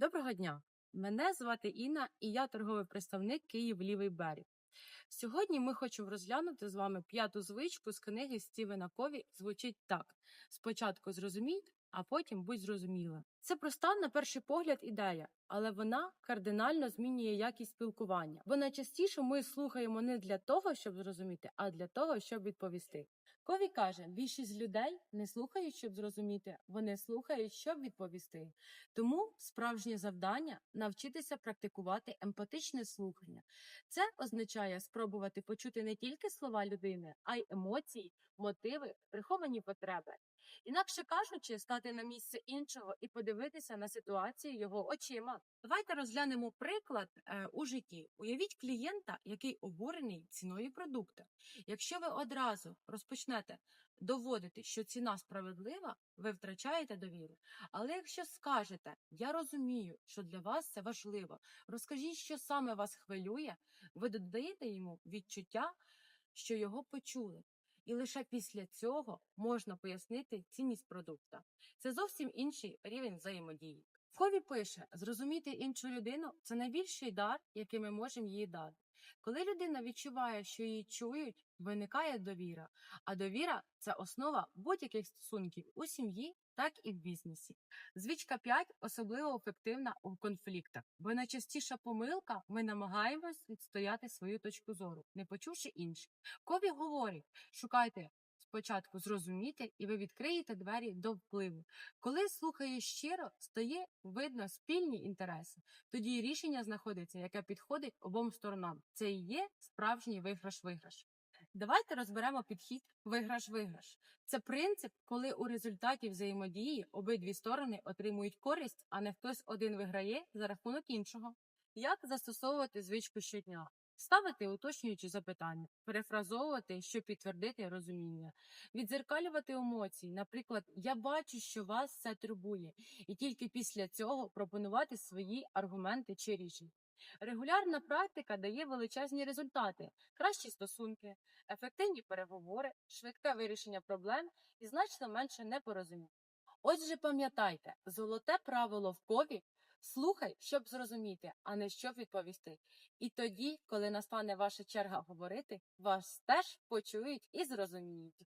Доброго дня! Мене звати Інна і я торговий представник Київ Лівий берег. Сьогодні ми хочемо розглянути з вами п'яту звичку з книги Стівена Кові. Звучить так: спочатку зрозумій, а потім будь зрозуміла. Це проста на перший погляд ідея, але вона кардинально змінює якість спілкування. Бо найчастіше ми слухаємо не для того, щоб зрозуміти, а для того, щоб відповісти. Кові каже, більшість людей не слухають, щоб зрозуміти, вони слухають, щоб відповісти. Тому справжнє завдання навчитися практикувати емпатичне слухання. Це означає спробувати почути не тільки слова людини, а й емоції, мотиви, приховані потреби. Інакше кажучи, стати на місце іншого і подивитися на ситуацію його очима. Давайте розглянемо приклад е, у житті. Уявіть клієнта, який обурений ціною продукту. Якщо ви одразу розпочнете доводити, що ціна справедлива, ви втрачаєте довіру. Але якщо скажете, я розумію, що для вас це важливо, розкажіть, що саме вас хвилює, ви додаєте йому відчуття, що його почули. І лише після цього можна пояснити цінність продукта. Це зовсім інший рівень взаємодії. Хові пише: зрозуміти іншу людину це найбільший дар, який ми можемо їй дати. Коли людина відчуває, що її чують, виникає довіра. А довіра це основа будь-яких стосунків у сім'ї, так і в бізнесі. Звичка 5 особливо ефективна у конфліктах, бо найчастіша помилка ми намагаємось відстояти свою точку зору, не почувши інших. Кові говорить, шукайте спочатку зрозуміти, і ви відкриєте двері до впливу. Коли слухаєш щиро, стає видно спільні інтереси. Тоді рішення знаходиться, яке підходить обом сторонам. Це і є справжній виграш-виграш. Давайте розберемо підхід виграш-виграш. Це принцип, коли у результаті взаємодії обидві сторони отримують користь, а не хтось один виграє за рахунок іншого. Як застосовувати звичку щодня? Ставити уточнюючі запитання, перефразовувати, щоб підтвердити розуміння, відзеркалювати емоції. Наприклад, я бачу, що вас це турбує, і тільки після цього пропонувати свої аргументи чи рішення. Регулярна практика дає величезні результати, кращі стосунки, ефективні переговори, швидке вирішення проблем і значно менше непорозумінь. Отже, пам'ятайте, золоте правило в кові слухай, щоб зрозуміти, а не щоб відповісти. І тоді, коли настане ваша черга говорити, вас теж почують і зрозуміють.